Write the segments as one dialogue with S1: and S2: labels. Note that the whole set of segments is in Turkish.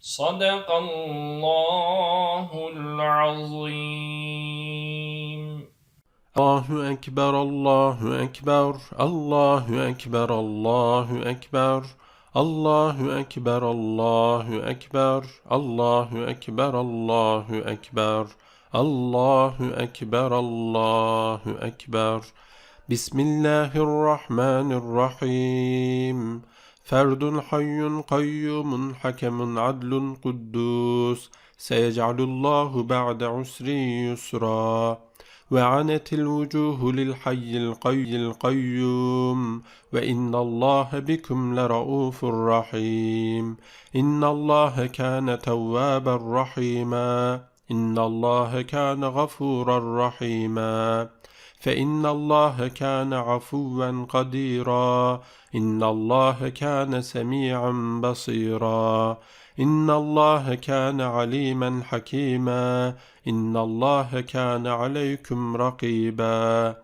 S1: صدق الله العظيم
S2: Allahu Ekber, Allahu Ekber, Allahu Ekber, Allahu Ekber, Allahu Ekber, Allahu Ekber, Allahu Ekber, Allahu Ekber, Allahu Ekber, Allahu Ekber. فرد حي قيوم حكم عدل قدوس سيجعل الله بعد عسر يسرا وعنت الوجوه للحي القي القيوم وإن الله بكم لرؤوف رحيم إن الله كان توابا رحيما إن الله كان غفورا رحيما فإن الله كان عفوا قديرا. إن الله كان سميعا بصيرا. إن الله كان عليما حكيما. إن الله كان عليكم رقيبا.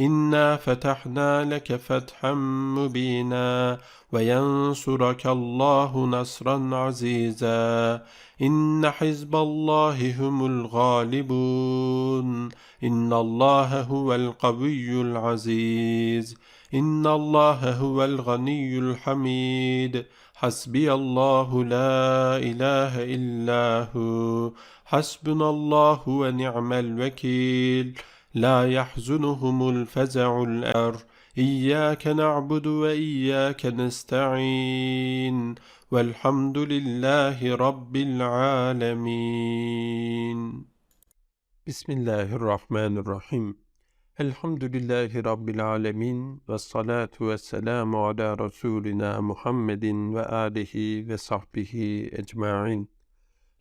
S2: إنا فتحنا لك فتحا مبينا وينصرك الله نصرا عزيزا إن حزب الله هم الغالبون إن الله هو القوي العزيز إن الله هو الغني الحميد حسبي الله لا إله إلا هو حسبنا الله ونعم الوكيل لا يحزنهم الفزع الأر إياك نعبد وإياك نستعين. والحمد لله رب العالمين. بسم الله الرحمن الرحيم. الحمد لله رب العالمين والصلاة والسلام على رسولنا محمد وآله وصحبه أجمعين.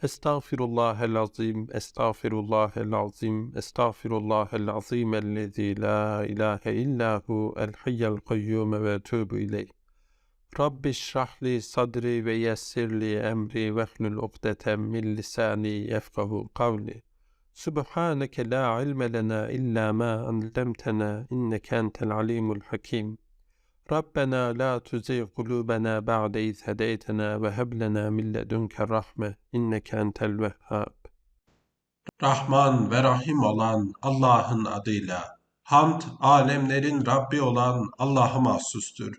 S2: أستغفر الله العظيم أستغفر الله العظيم أستغفر الله العظيم الذي لا إله إلا هو الحي القيوم وأتوب إليه. رب اشرح لي صدري ويسر لي أمري واحلل عقدة من لساني يفقه قولي. سبحانك لا علم لنا إلا ما علمتنا إنك أنت العليم الحكيم. Rabbena la tuzigh kulubena ba'de iz hedeytena ve heb lena min ledunke rahme inneke entel vehhab.
S3: Rahman ve Rahim olan Allah'ın adıyla. Hamd, alemlerin Rabbi olan Allah'a mahsustur.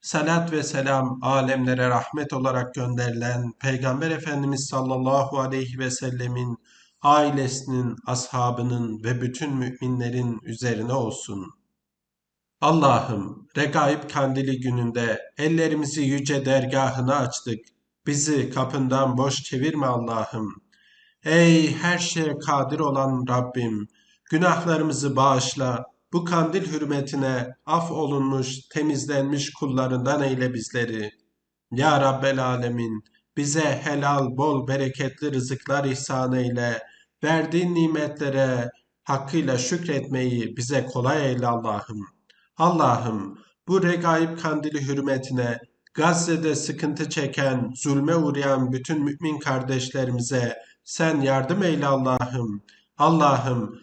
S3: Salat ve selam, alemlere rahmet olarak gönderilen Peygamber Efendimiz sallallahu aleyhi ve sellemin ailesinin, ashabının ve bütün müminlerin üzerine olsun. Allah'ım, Regaib Kandili gününde ellerimizi yüce dergahına açtık. Bizi kapından boş çevirme Allah'ım. Ey her şeye kadir olan Rabbim, günahlarımızı bağışla, bu kandil hürmetine af olunmuş, temizlenmiş kullarından eyle bizleri. Ya Rabbel Alemin, bize helal, bol, bereketli rızıklar ihsan eyle, verdiğin nimetlere hakkıyla şükretmeyi bize kolay eyle Allah'ım. Allah'ım, bu regaib kandili hürmetine Gazze'de sıkıntı çeken, zulme uğrayan bütün mümin kardeşlerimize sen yardım eyle Allah'ım. Allah'ım,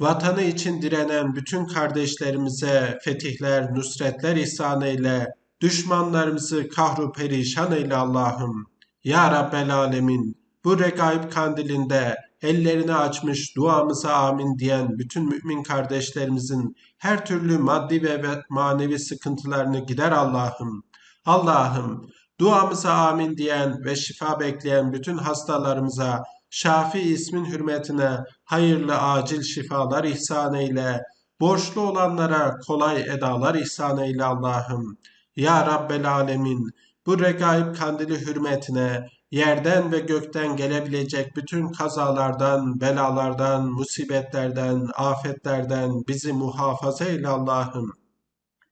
S3: vatanı için direnen bütün kardeşlerimize fetihler, nusretler ihsan eyle. Düşmanlarımızı kahru perişan eyle Allah'ım. Ya Rabbel Alemin, bu regaib kandilinde ellerini açmış duamıza amin diyen bütün mümin kardeşlerimizin her türlü maddi ve manevi sıkıntılarını gider Allah'ım. Allah'ım
S2: Duamıza amin diyen ve şifa bekleyen bütün hastalarımıza Şafi ismin hürmetine hayırlı acil şifalar ihsan eyle. Borçlu olanlara kolay edalar ihsan eyle Allah'ım. Ya Rabbel Alemin bu regaib kandili hürmetine yerden ve gökten gelebilecek bütün kazalardan, belalardan, musibetlerden, afetlerden bizi muhafaza eyle Allah'ım.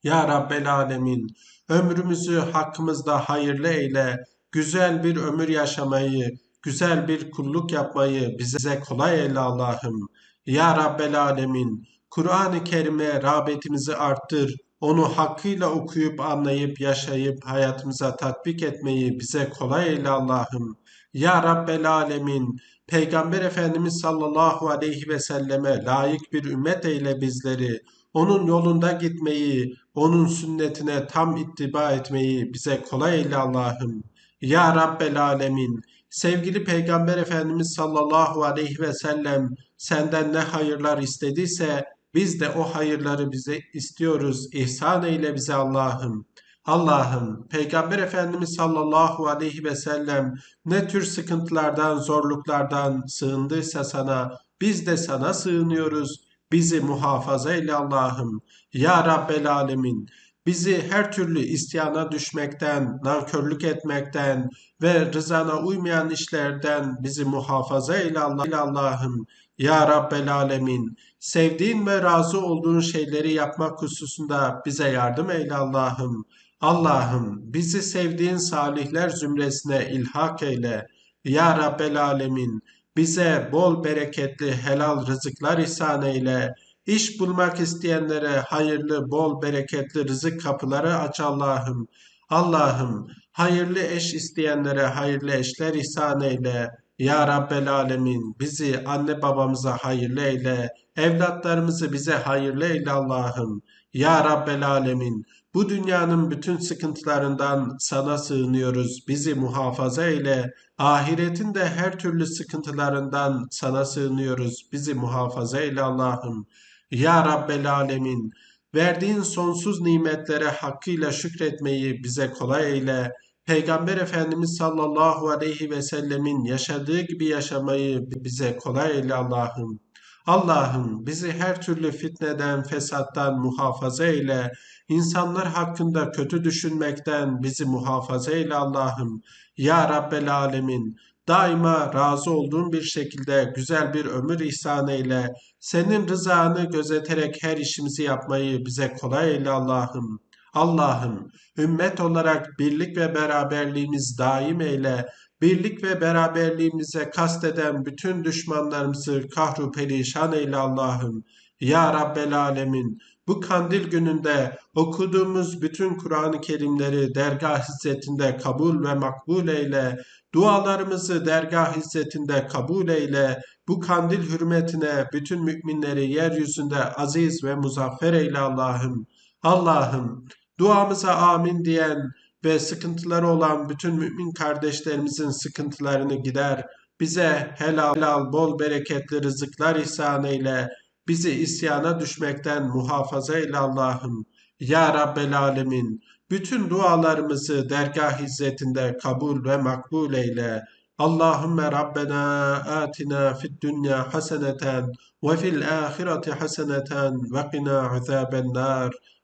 S2: Ya Rabbel Alemin, ömrümüzü hakkımızda hayırlı eyle, güzel bir ömür yaşamayı, güzel bir kulluk yapmayı bize kolay eyle Allah'ım. Ya Rabbel Alemin, Kur'an-ı Kerim'e rağbetimizi arttır, onu hakkıyla okuyup anlayıp yaşayıp hayatımıza tatbik etmeyi bize kolay eyle Allah'ım. Ya Rabbel Alemin, Peygamber Efendimiz sallallahu aleyhi ve selleme layık bir ümmet eyle bizleri. Onun yolunda gitmeyi, onun sünnetine tam ittiba etmeyi bize kolay eyle Allah'ım. Ya Rabbel Alemin, sevgili Peygamber Efendimiz sallallahu aleyhi ve sellem senden ne hayırlar istediyse biz de o hayırları bize istiyoruz. İhsan eyle bize Allah'ım. Allah'ım Peygamber Efendimiz sallallahu aleyhi ve sellem ne tür sıkıntılardan, zorluklardan sığındıysa sana biz de sana sığınıyoruz. Bizi muhafaza eyle Allah'ım. Ya Rabbel Alemin bizi her türlü isyana düşmekten, nankörlük etmekten ve rızana uymayan işlerden bizi muhafaza eyle Allah'ım. Ya Rabbel Alemin sevdiğin ve razı olduğun şeyleri yapmak hususunda bize yardım eyle Allah'ım. Allah'ım bizi sevdiğin salihler zümresine ilhak eyle. Ya Rabbel Alemin bize bol bereketli helal rızıklar ihsan eyle. İş bulmak isteyenlere hayırlı, bol bereketli rızık kapıları aç Allah'ım. Allah'ım hayırlı eş isteyenlere hayırlı eşler ihsan eyle. Ya Rabbel Alemin bizi anne babamıza hayırlı eyle. Evlatlarımızı bize hayırlı eyle Allah'ım. Ya Rabbel Alemin bu dünyanın bütün sıkıntılarından sana sığınıyoruz. Bizi muhafaza eyle. Ahiretin de her türlü sıkıntılarından sana sığınıyoruz. Bizi muhafaza eyle Allah'ım. Ya Rabbel Alemin, verdiğin sonsuz nimetlere hakkıyla şükretmeyi bize kolay eyle. Peygamber Efendimiz sallallahu aleyhi ve sellemin yaşadığı gibi yaşamayı bize kolay eyle Allah'ım. Allah'ım bizi her türlü fitneden, fesattan muhafaza eyle. İnsanlar hakkında kötü düşünmekten bizi muhafaza eyle Allah'ım. Ya Rabbel Alemin, daima razı olduğun bir şekilde güzel bir ömür ihsan eyle. Senin rızanı gözeterek her işimizi yapmayı bize kolay eyle Allah'ım. Allah'ım, ümmet olarak birlik ve beraberliğimiz daim eyle. Birlik ve beraberliğimize kasteden bütün düşmanlarımızı kahru perişan eyle Allah'ım. Ya Rabbel Alemin, bu kandil gününde okuduğumuz bütün Kur'an-ı Kerimleri dergah hizmetinde kabul ve makbul eyle. Dualarımızı dergah hizmetinde kabul eyle. Bu kandil hürmetine bütün müminleri yeryüzünde aziz ve muzaffer eyle Allah'ım. Allah'ım duamıza amin diyen ve sıkıntıları olan bütün mümin kardeşlerimizin sıkıntılarını gider. Bize helal, helal bol bereketli rızıklar ihsan eyle. Bizi isyana düşmekten muhafaza eyle Allah'ım. Ya Rabbel Alemin, bütün dualarımızı dergah hizmetinde kabul ve makbul eyle. Allahümme Rabbena atina fid dünya haseneten ve fil ahireti haseneten ve qina azaben